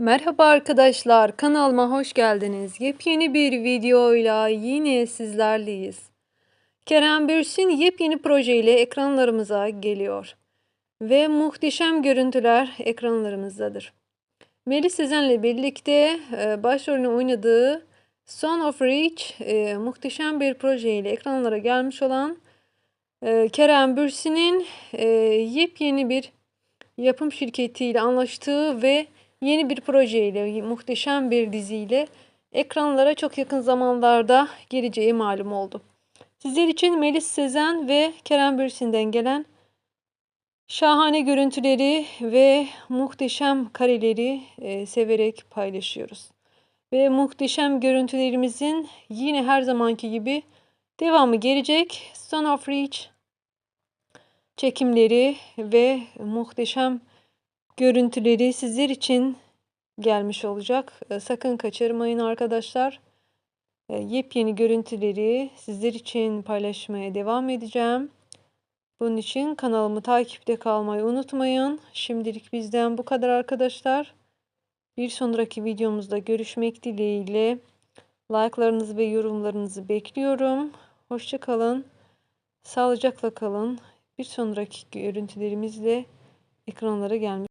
Merhaba arkadaşlar, kanalıma hoş geldiniz. Yepyeni bir videoyla yine sizlerleyiz. Kerem Bürsin yepyeni projeyle ekranlarımıza geliyor. Ve muhteşem görüntüler ekranlarımızdadır. Melis Sezen'le birlikte e, başrolünü oynadığı Son of Reach e, muhteşem bir projeyle ekranlara gelmiş olan e, Kerem Bürsin'in yepyeni bir yapım şirketiyle anlaştığı ve yeni bir projeyle, muhteşem bir diziyle ekranlara çok yakın zamanlarda geleceği malum oldu. Sizler için Melis Sezen ve Kerem Bürsin'den gelen şahane görüntüleri ve muhteşem kareleri e, severek paylaşıyoruz. Ve muhteşem görüntülerimizin yine her zamanki gibi devamı gelecek. Son of Reach çekimleri ve muhteşem görüntüleri sizler için gelmiş olacak. E, Sakın kaçırmayın arkadaşlar. E, Yepyeni görüntüleri sizler için paylaşmaya devam edeceğim. Bunun için kanalımı takipte kalmayı unutmayın. Şimdilik bizden bu kadar arkadaşlar. Bir sonraki videomuzda görüşmek dileğiyle. Like'larınızı ve yorumlarınızı bekliyorum. Hoşçakalın. Sağlıcakla kalın. Bir sonraki görüntülerimizle ekranlara gelmiş.